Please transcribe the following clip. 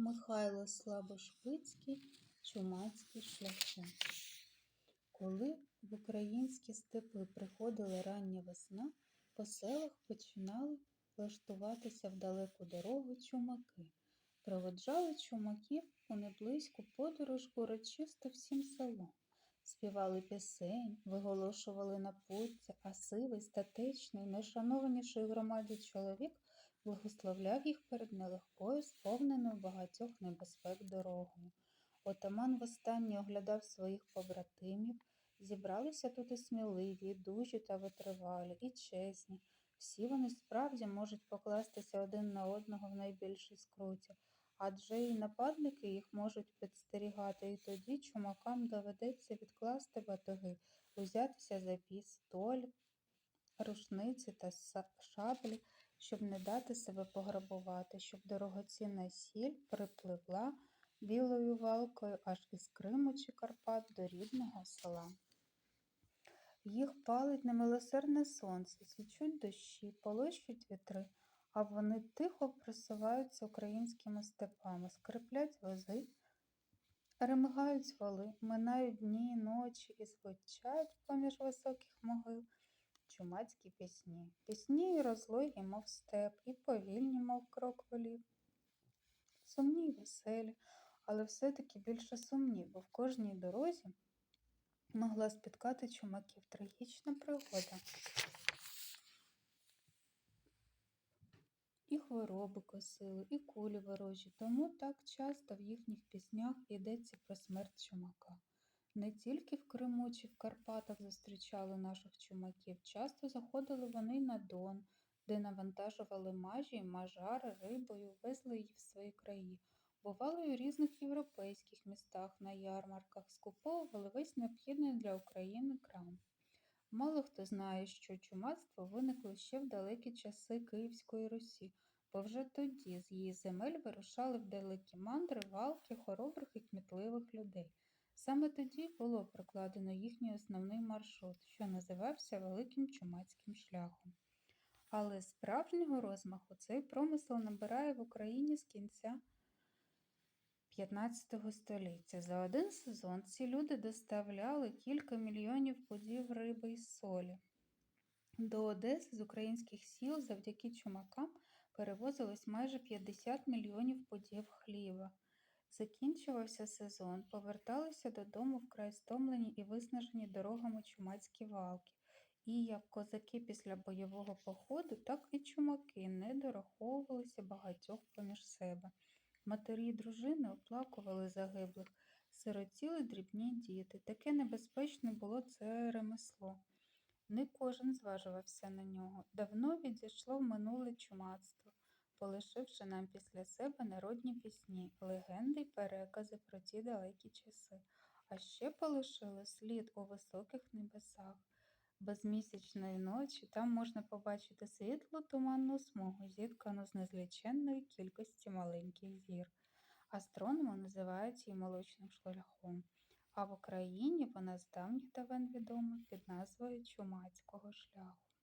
Михайло Слабошвицький Чумацькі шляхи. Коли в українські степи приходила рання весна, по селах починали влаштуватися в далеку дорогу чумаки. Проводжали чумаків у неблизьку подорож урочисто всім селом. Співали пісень, виголошували напуття, а сивий, статечний, найшанованіший громаді чоловік благословляв їх перед нелегкою, сповненою багатьох небезпек дорогою. Отаман востаннє оглядав своїх побратимів. Зібралися тут і сміливі, і дужі та витривалі, і чесні. Всі вони справді можуть покластися один на одного в найбільшій скруті, адже і нападники їх можуть підстерігати, і тоді чумакам доведеться відкласти батоги, узятися за пістоль, рушниці та шаблі, щоб не дати себе пограбувати, щоб дорогоцінна сіль припливла білою валкою аж із Криму чи Карпат до рідного села. Їх палить немилосердне сонце, січуть дощі, полощуть вітри, а вони тихо просуваються українськими степами, скриплять вози, ремигають вали, минають дні й ночі і звучать поміж високих могил чумацькі пісні. Пісні і розлогі, мов степ, і повільні, мов крок волів. Сумні й веселі, але все-таки більше сумні, бо в кожній дорозі могла спіткати чумаків трагічна пригода. І хвороби косили, і кулі ворожі, тому так часто в їхніх піснях йдеться про смерть чумака. Не тільки в Криму чи в Карпатах зустрічали наших чумаків, часто заходили вони на Дон, де навантажували мажі мажари рибою, везли її в свої краї. Бували й у різних європейських містах на ярмарках, скуповували весь необхідний для України крам. Мало хто знає, що чумацтво виникло ще в далекі часи Київської Русі, бо вже тоді з її земель вирушали в далекі мандри валки хоробрих і кмітливих людей. Саме тоді було прокладено їхній основний маршрут, що називався Великим Чумацьким шляхом. Але справжнього розмаху цей промисел набирає в Україні з кінця 15 століття. За один сезон ці люди доставляли кілька мільйонів пудів риби і солі. До Одеси з українських сіл завдяки чумакам перевозилось майже 50 мільйонів пудів хліба. Закінчувався сезон, поверталися додому вкрай стомлені і виснажені дорогами чумацькі валки. І як козаки після бойового походу, так і чумаки не дораховувалися багатьох поміж себе. Матері й дружини оплакували загиблих, сиротіли дрібні діти. Таке небезпечне було це ремесло. Не кожен зважувався на нього. Давно відійшло в минуле чумацтво, полишивши нам після себе народні пісні, легенди й перекази про ті далекі часи, а ще полишили слід у високих небесах. Безмісячної ночі там можна побачити світлу туманну смугу, зіткану з незліченної кількості маленьких зір. Астрономи називають її молочним шляхом, а в Україні вона з давніх давен відома під назвою Чумацького шляху.